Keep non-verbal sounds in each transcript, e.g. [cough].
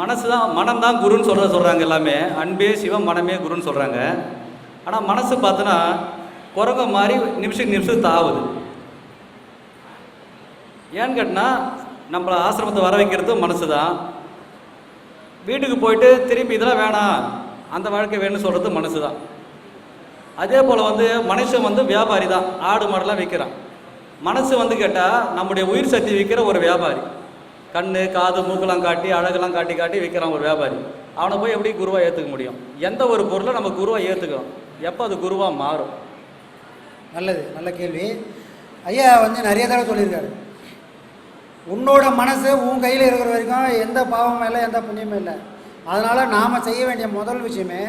மனசு தான் மனம் தான் குருன்னு சொல்கிற சொல்கிறாங்க எல்லாமே. அன்பே சிவம் மனமே குருன்னு சொல்கிறாங்க ஆனால் மனசு பார்த்தோன்னா குரங்க மாதிரி நிமிஷம் நிமிஷம் தாவுது. ஏன்னு கேட்டால் நம்மளை ஆசிரமத்தை வர வைக்கிறதும் மனசு தான் வீட்டுக்கு போயிட்டு திரும்பி இதெல்லாம் வேணாம். அந்த வாழ்க்கை வேணும்னு சொல்கிறது மனசு தான் அதே போல் வந்து மனுஷன் வந்து வியாபாரி தான் ஆடு மாடெல்லாம் விற்கிறான். மனசு வந்து கேட்டால் நம்முடைய உயிர் சக்தி விற்கிற ஒரு வியாபாரி. கண் காது மூக்கெல்லாம் காட்டி அழகெல்லாம் காட்டி காட்டி விற்கிறான் ஒரு வியாபாரி. அவனை போய் எப்படி குருவாக ஏற்றுக்க முடியும்? எந்த ஒரு பொருளை நம்ம குருவாக ஏற்றுக்கிறோம் எப்போ அது குருவாக மாறும்? நல்லது நல்ல கேள்வி. ஐயா வந்து நிறைய தடவை சொல்லியிருக்காரு. உன்னோட மனசு உன் கையில் இருக்கிற வரைக்கும் எந்த பாவமும் இல்லை எந்த புண்ணியமும் இல்லை. அதனால் நாம் செய்ய வேண்டிய முதல் விஷயமே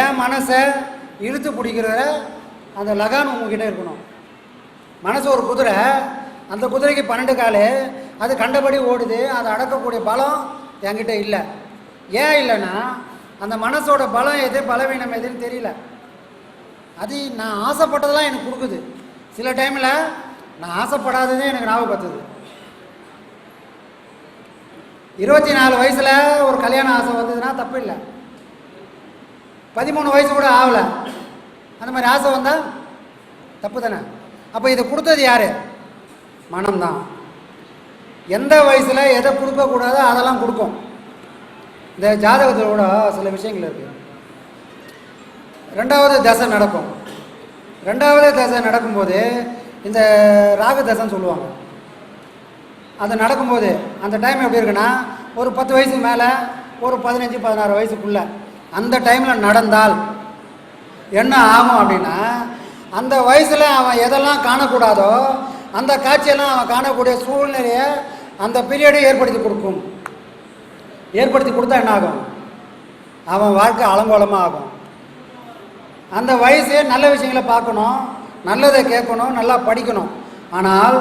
என் மனசை இழுத்து பிடிக்கிற அந்த லகான் உங்ககிட்ட இருக்கணும். மனசு ஒரு குதிரை அந்த குதிரைக்கு பன்னெண்டு காலு அது கண்டபடி ஓடுது அதை அடக்கக்கூடிய பலம் என்கிட்ட இல்லை. ஏன் இல்லைன்னா அந்த மனசோட பலம் எது பலவீனம் எதுன்னு தெரியல. அது நான் ஆசைப்பட்டதெல்லாம் எனக்கு கொடுக்குது. சில டைமில் நான் ஆசைப்படாததே எனக்கு ஞாபகப்படுத்துது. இருபத்தி நாலு வயசில் ஒரு கல்யாண ஆசை வந்ததுன்னா தப்பு இல்லை. பதிமூணு வயசு கூட ஆகலை. அந்த மாதிரி ஆசை வந்தால் தப்பு தானே? அப்போ இதை கொடுத்தது யார்? மனம்தான். எந்த வயசில் எதை கொடுக்கக்கூடாதோ அதெல்லாம் கொடுக்கும். இந்த ஜாதகத்தில் கூட சில விஷயங்கள் இருக்குது ரெண்டாவது தசை நடக்கும். ரெண்டாவது தசை நடக்கும்போது இந்த ராகு தசைன்னு சொல்லுவாங்க. அது நடக்கும்போது அந்த டைம் எப்படி இருக்குன்னா ஒரு பத்து வயசுக்கு மேலே ஒரு பதினஞ்சு பதினாறு வயசுக்குள்ளே அந்த டைமில் நடந்தால் என்ன ஆகும் அப்படின்னா அந்த வயசில் அவன் எதெல்லாம் காணக்கூடாதோ அந்த காட்சியெல்லாம் அவன் காணக்கூடிய சூழ்நிலையை அந்த பீரியடை ஏற்படுத்தி கொடுக்கும். ஏற்படுத்தி கொடுத்தா என்ன ஆகும் அவன் வாழ்க்கை அலங்கோலமாக ஆகும். அந்த வயசு நல்ல விஷயங்களை பார்க்கணும் நல்லதை கேட்கணும் நல்லா படிக்கணும். ஆனால்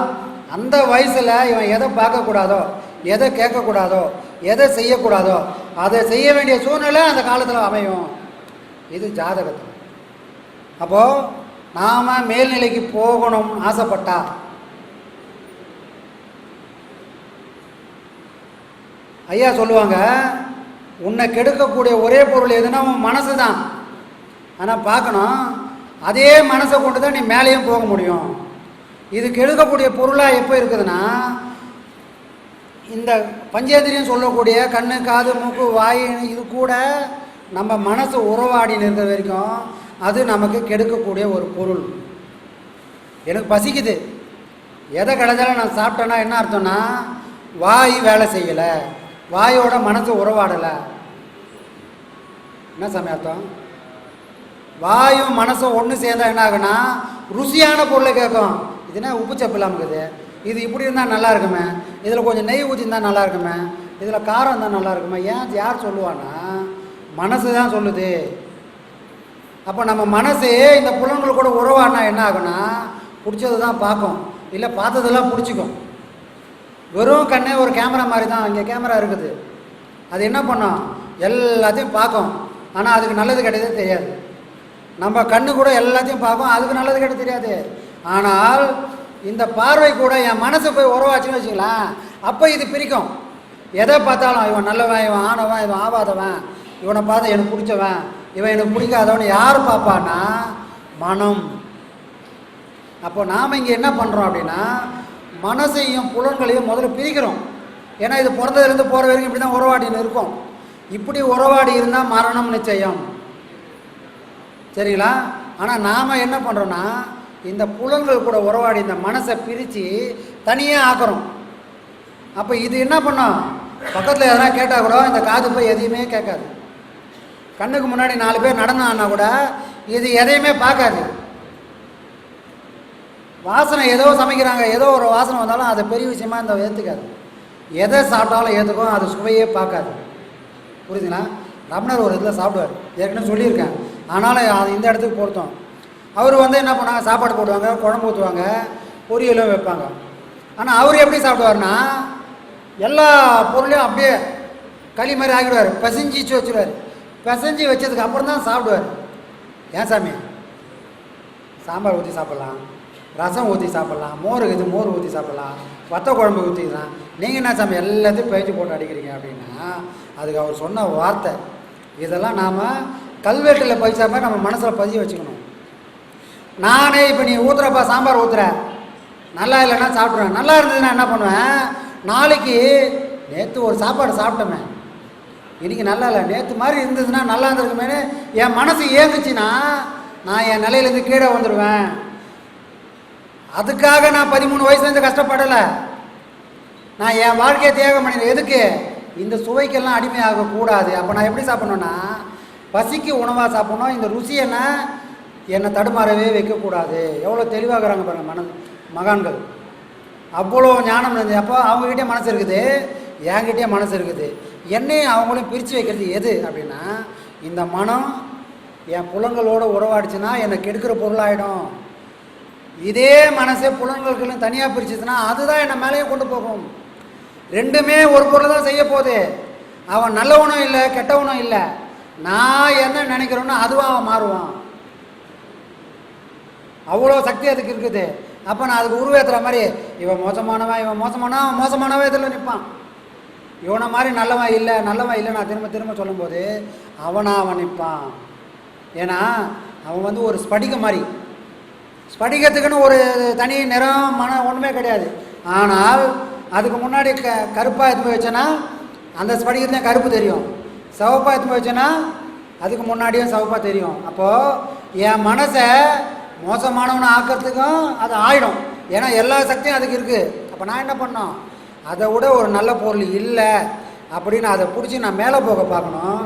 அந்த வயசில் இவன் எதை பார்க்கக்கூடாதோ எதை கேட்கக்கூடாதோ எதை செய்யக்கூடாதோ அதை செய்ய வேண்டிய சூழ்நிலை அந்த காலத்தில் அமையும். இது ஜாதகத்தில். அப்போது நாம் மேல்நிலைக்கு போகணும்னு ஆசைப்பட்டா ஐயா சொல்லுவாங்க உன்னை கெடுக்கக்கூடிய ஒரே பொருள் எதுனா உன் மனசு தான் ஆனால் பார்க்கணும் அதே மனசை கொண்டு தான் நீ மேலேயும் போக முடியும். இது கெடுக்கக்கூடிய பொருளாக எப்போ இருக்குதுன்னா இந்த பஞ்சேந்திரியம் சொல்லக்கூடிய கண்ணு காது மூக்கு வாய் இது கூட நம்ம மனசு உறவாடின்னு இருக்கிற வரைக்கும் அது நமக்கு கெடுக்கக்கூடிய ஒரு பொருள். எனக்கு பசிக்குது. எதை கிடைச்சாலும் நான் சாப்பிட்டேன்னா என்ன அர்த்தம்னா வாய் வேலை செய்யலை. வாயோட மனசு உறவாடலை. என்ன சாமி அர்த்தம்? வாயும் மனசும் ஒன்று சேர்ந்தா என்ன ஆகுனா ருசியான பொருளை கேட்கும். இது என்ன உப்பு சப்பு இல்லாமல் இருக்குது? இது இப்படி இருந்தால் நல்லா இருக்குமே? இதில் கொஞ்சம் நெய் ஊற்றி இருந்தால் நல்லா இருக்குமே? இதில் காரம் இருந்தால் நல்லா இருக்குமே? ஏன் யார் சொல்லுவான்னா மனசு தான் சொல்லுது. அப்போ நம்ம மனசு இந்த புலன்கள் கூட உறவாடினா என்ன ஆகுனா பிடிச்சது தான் பார்க்கும். இல்லை பார்த்ததெல்லாம் பிடிச்சிக்கும் வெறும் கண்ணே ஒரு கேமரா மாதிரி தான் இங்கே கேமரா இருக்குது. அது என்ன பண்ணும் எல்லாத்தையும் பார்க்கும். ஆனால் அதுக்கு நல்லது கிடையாது தெரியாது. நம்ம கண்ணு கூட எல்லாத்தையும் பார்க்கும் அதுக்கு நல்லது கிடையாது தெரியாது. ஆனால் இந்த பார்வை கூட என் மனசு போய் உறவாச்சுன்னு வச்சுக்கலாம் அப்போ இது பிரிக்கும். எதை பார்த்தாலும் இவன் நல்லவன் இவன் ஆனவன் இவன் ஆவாதவன் இவனை பார்த்து எனக்கு பிடிச்சவன் இவன் எனக்கு பிடிக்காதவன் யார் பார்ப்பான்னா மனம். அப்போ நாம் இங்கே என்ன பண்ணுறோம் அப்படின்னா மனசையும் புலன்களையும் முதல்ல பிரிக்கிறோம். ஏன்னா இது பிறந்ததுலேருந்து போகிற வரைக்கும் இப்படி தான் உறவாடின்னு இருக்கும். இப்படி உறவாடி இருந்தால் மரணம் நிச்சயம். சரிங்களா? ஆனால் நாம் என்ன பண்ணுறோன்னா இந்த புலன்கள் கூட உறவாடி இந்த மனசை பிரித்து தனியாக ஆக்குறோம். அப்போ இது என்ன பண்ணோம்? பக்கத்தில் எதனா கேட்டால் கூட இந்த காது போய் எதையுமே கேட்காது. கண்ணுக்கு முன்னாடி நாலு பேர் நடந்தான்னா கூட இது எதையுமே பார்க்காது. வாசனை ஏதோ சமைக்கிறாங்க ஏதோ ஒரு வாசனை வந்தாலும் அதை பெரிய விஷயமா இந்த ஏற்றுக்காது எதை சாப்பிட்டாலும் ஏற்றுக்கும் அது சுவையே பார்க்காது. புரியுதுங்களா ரமணர் ஒரு இதில் சாப்பிடுவார். ஏற்கனவே சொல்லியிருக்கேன். ஆனாலும் அது இந்த இடத்துக்கு பொருத்தம். அவர் வந்து என்ன பண்ணாங்க சாப்பாடு போடுவாங்க குழம்பு ஊற்றுவாங்க பொரியலும் வைப்பாங்க. ஆனால் அவர் எப்படி சாப்பிடுவார்னா எல்லா பொருளையும் அப்படியே களி மாதிரி ஆகிடுவார் பிசைஞ்சிச்சு வச்சுருவார். பசஞ்சு வச்சதுக்கு அப்புறம் தான் சாப்பிடுவார். ஏன் சாமி? சாம்பார் ஊற்றி சாப்பிட்லாம். ரசம் ஊற்றி சாப்பிட்லாம் மோர் இது மோர் ஊற்றி சாப்பிட்லாம் வத்த குழம்பு ஊற்றிக்கலாம் நீங்கள் என்ன சாமி எல்லாத்தையும் பேச்சு போட்டு அடிக்கிறீங்க அப்படின்னா அதுக்கு அவர் சொன்ன வார்த்தை இதெல்லாம் நாம் கல்வெட்டில் பதிச்சா மாதிரி நம்ம மனசில் பதிய வச்சுக்கணும். நானே இப்போ நீ ஊற்றுறப்பா சாம்பார் ஊற்றுற நல்லா இல்லைன்னா சாப்பிட்ருவேன் நல்லா இருந்ததுன்னா என்ன பண்ணுவேன்? நாளைக்கு நேற்று ஒரு சாப்பாடு சாப்பிட்டோமே. இன்றைக்கி நல்லா இல்லை. நேற்று மாதிரி இருந்ததுன்னா நல்லா இருந்திருக்குமேனு என் மனசு ஏங்குச்சுன்னா நான் என் நிலையிலேருந்து கீழே வந்துடுவேன் அதுக்காக நான் பதிமூணு வயசுலேருந்து கஷ்டப்படலை. நான் என் வாழ்க்கையை தியாகம் பண்ணிடுறேன் எதுக்கு? இந்த சுவைக்கெல்லாம் அடிமையாகக்கூடாது அப்போ நான் எப்படி சாப்பிட்ணுன்னா பசிக்கு உணவாக சாப்பிட்ணும். இந்த ருசி என்னை? தடுமாறவே வைக்கக்கூடாது. எவ்வளோ தெளிவாகிறாங்க பாருங்கள் மன மகான்கள். அவ்வளோ ஞானம் இருந்தது. அப்போ அவங்ககிட்டே மனசு இருக்குது. என்கிட்டே மனசு இருக்குது. என்னையும் அவங்களையும் பிரித்து வைக்கிறது எது அப்படின்னா இந்த மனம் என் புலங்களோட உறவாடிச்சுன்னா என்னை கெடுக்கிற பொருளாயிடும். இதே மனசே புலன்களுக்குள்ள தனியாக பிரிச்சுச்சுன்னா அதுதான் என்னை மேலேயே கொண்டு போகும். ரெண்டுமே ஒரு பொருள் தான் செய்ய போகுது. அவன் நல்லவனும் இல்லை கெட்டவனும் இல்லை. நான் என்ன நினைக்கிறோன்னா அதுவாக அவன் மாறுவான். அவ்வளோ சக்தி அதுக்கு இருக்குது. அப்போ நான் அதுக்கு உருவேற்றுற மாதிரி இவன் மோசமானவன் இவன் மோசமானவன் அவன் மோசமானவன் இதில் நிற்பான். இவனை மாதிரி நல்லவன் இல்லை நல்லவன் இல்லை நான் திரும்ப திரும்ப சொல்லும்போது அவனாக அவன் நிற்பான். ஏன்னா அவன் வந்து ஒரு ஸ்படிக மாதிரி. ஸ்படிகத்துக்குன்னு ஒரு தனி நிறம் மனம் ஒன்றுமே கிடையாது. ஆனால் அதுக்கு முன்னாடி க கருப்பாக எடுத்து போய் வச்சேன்னா அந்த ஸ்படிகத்துலேயும் கருப்பு தெரியும். சிவப்பாக எடுத்து போய் வச்சேன்னா அதுக்கு முன்னாடியும் சிவப்பாக தெரியும். அப்போது என் மனசை மோசமானவனை ஆக்கிறதுக்கும் அது ஆயிடும். ஏன்னா எல்லா சக்தியும் அதுக்கு இருக்குது அப்போ நான் என்ன பண்ணோம் அதை விட ஒரு நல்ல பொருள் இல்லை அப்படின்னு அதை பிடிச்சி நான் மேலே போக பார்க்கணும்.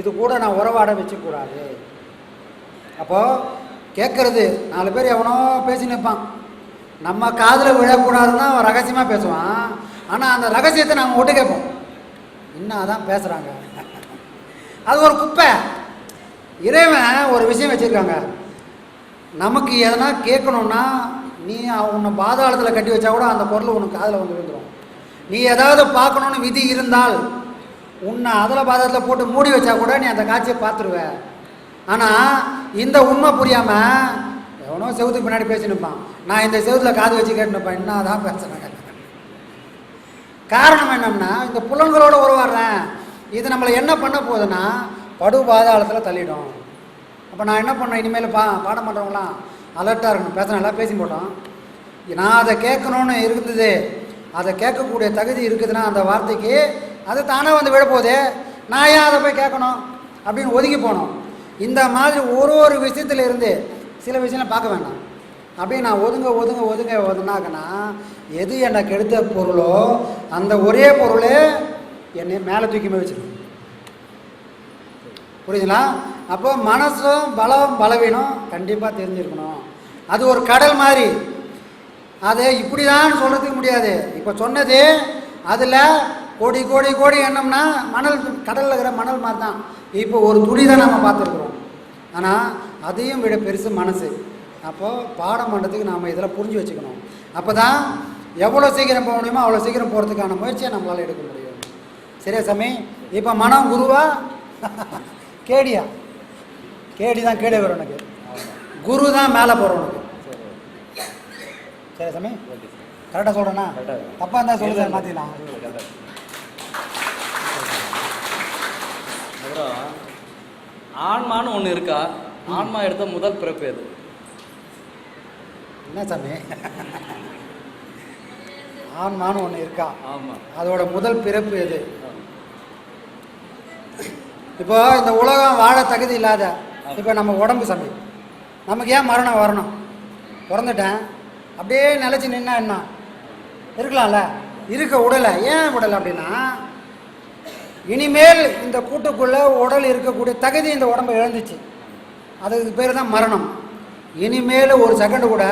இது கூட நான் உறவாட வச்சுக்கூடாது அப்போது கேட்குறது நாலு பேர் எவனோ பேசி நிற்பான். நம்ம காதில் விழக்கூடாதுன்னா அவன் ரகசியமாக பேசுவான். ஆனால் அந்த ரகசியத்தை நாங்கள் ஒட்டு கேட்போம். இன்னும் அதான் பேசுகிறாங்க அது ஒரு குப்பை. இறைவன் ஒரு விஷயம் வச்சுருக்காங்க. நமக்கு எதனா கேட்கணுன்னா நீ உன்னை பாதாளத்தில் கட்டி வச்சா கூட அந்த பொருள் உனக்கு காதில் வந்து விழுந்துடும் நீ ஏதாவது பார்க்கணுன்னு விதி இருந்தால் உன்னை அதில் பாதாளத்தில் போட்டு மூடி வச்சா கூட நீ அந்த காட்சியை பார்த்துருவ. ஆனால் இந்த உண்மை புரியாமல் எவனோ செவத்துக்கு பின்னாடி பேசினுப்பான் நான் இந்த செவுத்தில் காது வச்சு கேட்டு என்ன தான் பேசுகிறேன் காரணம் என்னன்னா இந்த புலன்களோட உருவாடுறேன் இது நம்மளை என்ன பண்ண போகுதுன்னா படு பாதாளத்தில் தள்ளிடும். அப்போ நான் என்ன பண்ணேன் இனிமேல் பா பாடம் பண்ணுறவங்களாம் அலர்ட்டாக இருக்கணும். பேச நல்லா பேசி போட்டோம். நான் அதை கேட்கணும்னு இருந்தது. அதை கேட்கக்கூடிய தகுதி இருக்குதுன்னா அந்த வார்த்தைக்கு அது தானாக வந்து விழப்போகுது. நான் ஏன் அதை போய் கேட்கணும்? அப்படின்னு ஒதுங்கி போனோம். இந்த மாதிரி ஒரு ஒரு விஷயத்தில் இருந்து சில விஷயம்லாம் பார்க்க வேண்டாம். அப்படியே நான் ஒதுங்க ஒதுங்க ஒதுங்க ஒதுனாக்கன்னா எது எனக்கு எடுத்த பொருளோ அந்த ஒரே பொருளே என்னை மேலே தூக்கிமே வச்சிடும். புரியுதுங்களா அப்போ மனசும் பலம் பலவீனம் கண்டிப்பாக தெரிஞ்சிருக்கணும். அது ஒரு கடல் மாதிரி. அதை இப்படி தான் சொல்கிறதுக்கு முடியாது. இப்போ சொன்னது அதில் கோடி கோடி கோடி எண்ணம்னா மணல் கடலில் இருக்கிற மணல் மாதிரி தான் இப்போ ஒரு துளி தான் நம்ம பார்த்துருக்குறோம். ஆனால் அதையும் விட பெருசு மனசு. அப்போது பாடம் பண்ணுறதுக்கு நாம் இதெல்லாம் புரிஞ்சு வச்சுக்கணும். அப்போ தான் எவ்வளோ சீக்கிரம் போக முடியுமோ அவ்வளோ சீக்கிரம் போகிறதுக்கான முயற்சியை நம்மளால் எடுக்க முடியும். சரியா சாமி? இப்போ மனம் குருவா? [laughs] கேடியா? கேடி தான் கேடே வரும் உனக்கு குரு தான் மேலே போகிற உனக்கு. சரி. சாமி கரெக்டாக சொல்கிறேன்னா. தப்பாக இருந்தால் சொல்லுங்கள் மாற்றிக்கலாம் அப்புறம் ஆன்மான்னு ஒன்று இருக்கா? ஆன்மா எடுத்த முதல் பிறப்பு எது? என்ன சாமி? ஆன்மான்னு ஒன்று இருக்கா? ஆமாம் அதோட முதல் பிறப்பு எது? இப்போ இந்த உலகம் வாழ தகுதி இல்லாத இப்போ நம்ம உடம்பு சாமி நமக்கு ஏன் மரணம் வரணும்? பிறந்துட்டேன் அப்படியே நிலச்சி நின்னா என்ன? இருக்கலாம்ல? இருக்க உடலை. ஏன் உடலை அப்படின்னா இனிமேல் இந்த கூட்டுக்குள்ளே உடல் இருக்கக்கூடிய தகுதி இந்த உடம்பை இழந்துச்சு. அதுக்கு பேர் தான் மரணம். இனிமேல் ஒரு செகண்டு கூட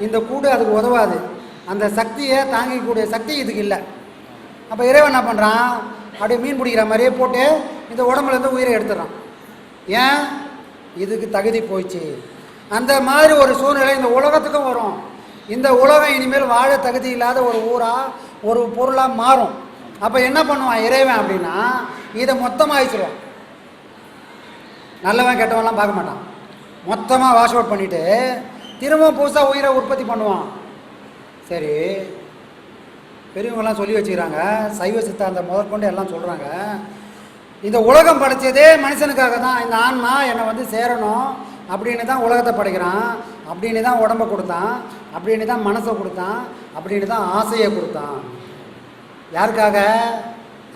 இந்த கூடு அதுக்கு உதவாது. அந்த சக்தியை தாங்கிக்கூடிய சக்தி இதுக்கு இல்லை. அப்போ இறைவன் என்ன பண்ணுறான் அப்படியே மீன் பிடிக்கிற மாதிரியே போட்டு இந்த உடம்புலேருந்து உயிரை எடுத்துடுறான். ஏன்? இதுக்கு தகுதி போயிடுச்சு அந்த மாதிரி ஒரு சூழ்நிலை இந்த உலகத்துக்கும் வரும். இந்த உலகம் இனிமேல் வாழ தகுதி இல்லாத ஒரு ஊராக ஒரு பொருளாக மாறும். அப்போ என்ன பண்ணுவான் இறைவன் அப்படின்னா இதை மொத்தமாக அழிச்சிருவான். நல்லவன் கெட்டவன்லாம் பார்க்க மாட்டான். மொத்தமாக வாஷ் அவுட் பண்ணிவிட்டு திரும்பவும் புதுசாக உயிரை உற்பத்தி பண்ணுவான். சரி பெரியவங்கெல்லாம் சொல்லி வச்சுக்கிறாங்க. சைவ சித்தாந்தம் முதற்கொண்டு எல்லாம் சொல்கிறாங்க இந்த உலகம் படைச்சதே மனுஷனுக்காக தான். இந்த ஆன்மா என்னை வந்து சேரணும். அப்படின்னு தான் உலகத்தை படைக்கிறான். அப்படின்னு தான் உடம்பை கொடுத்தான். அப்படின்னு தான் மனசை கொடுத்தான். அப்படின்னு தான் ஆசையை கொடுத்தான். யாருக்காக?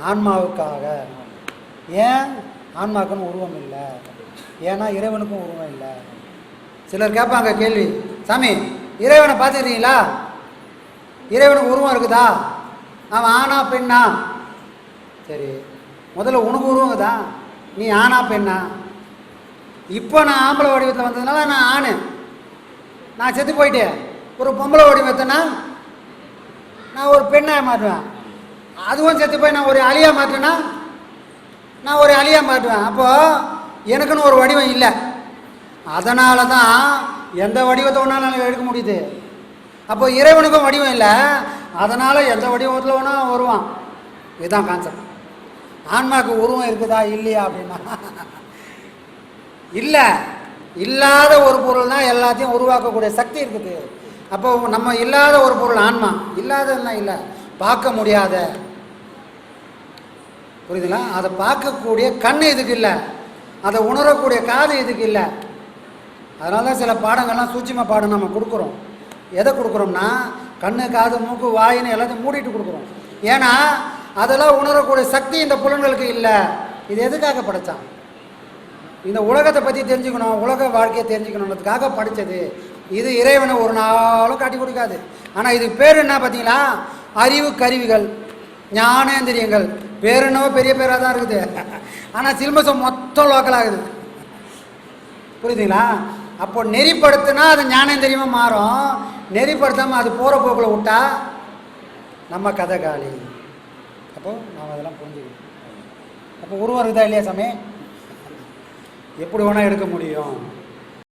ஆன்மாவுக்காக. ஏன்? ஆன்மாவுக்குன்னு உருவம் இல்லை. ஏன்னா இறைவனுக்கும் உருவம் இல்லை. சிலர் கேட்பாங்க கேள்வி சாமி இறைவனை பார்த்துக்கிறீங்களா இறைவனுக்கு உருவம் இருக்குதா? அவன் ஆனா பெண்ணா? சரி முதல்ல உனக்கு உருவம் இருக்குதா? நீ ஆனா பெண்ணா? இப்போ நான் ஆம்பளை வடிவத்தில் வந்ததுனால நான் ஆணு. நான் செத்து போயிட்டேன். ஒரு பொம்பளை வடிவத்தைனா நான் ஒரு பெண்ணாக மாற்றுவேன் அதுவும் செத்து போய் நான் ஒரு அழியாக மாட்டேன்னா நான் ஒரு அழியாக மாற்றுவேன் அப்போது எனக்குன்னு ஒரு வடிவம் இல்லை. அதனால தான் எந்த வடிவத்தை வேணாலும் எனக்கு எடுக்க முடியுது. அப்போ இறைவனுக்கும் வடிவம் இல்லை. அதனால் எந்த வடிவத்தில் வேணால் வருவான். இதுதான் கான்செப்ட் ஆன்மாவுக்கு உருவம் இருக்குதா இல்லையா அப்படின்னா? இல்லை. இல்லாத ஒரு பொருள் தான் எல்லாத்தையும் உருவாக்கக்கூடிய சக்தி இருக்குது. அப்போ நம்ம இல்லாத ஒரு பொருள் ஆன்மா. இல்லாததுலாம் இல்லை. பார்க்க முடியாத. புரியுதுங்களா? அதை பார்க்கக்கூடிய கண் இதுக்கு இல்லை? அதை உணரக்கூடிய காது இதுக்கு இல்லை? அதனால தான் சில பாடங்கள்லாம் சூட்சும பாடம் நம்ம கொடுக்குறோம். எதை கொடுக்குறோம்னா கண்ணு காது மூக்கு வாயின்னு எல்லாத்தையும் மூடிட்டு கொடுக்குறோம். ஏன்னா அதெல்லாம் உணரக்கூடிய சக்தி இந்த புலன்களுக்கு இல்லை. இது எதுக்காக படைத்தான் இந்த உலகத்தை பற்றி தெரிஞ்சுக்கணும் உலக வாழ்க்கையை தெரிஞ்சுக்கணுன்றதுக்காக படித்தது இது இறைவனை ஒரு நாளும் காட்டி கொடுக்காது. ஆனால் இதுக்கு பேர் என்ன பார்த்தீங்களா? அறிவு கருவிகள் ஞானேந்திரியங்கள். பேர் என்னவோ பெரிய பேராக தான் இருக்குது. ஆனால் சிலம்பசம் மொத்தம் லோக்கல் ஆகுது புரியுதுங்களா? அப்போ நெறிப்படுத்தினா அது ஞானேந்திரியமாக மாறும். நெறிப்படுத்தாமல் அது போகிற போக்கில் விட்டா நம்ம கதை காலி. அப்போது நாம் அதெல்லாம் புரிஞ்சுக்கணும். அப்போ உருவம் இருக்குதா இல்லையா சாமி? எப்படி வேணால் எடுக்க முடியும்.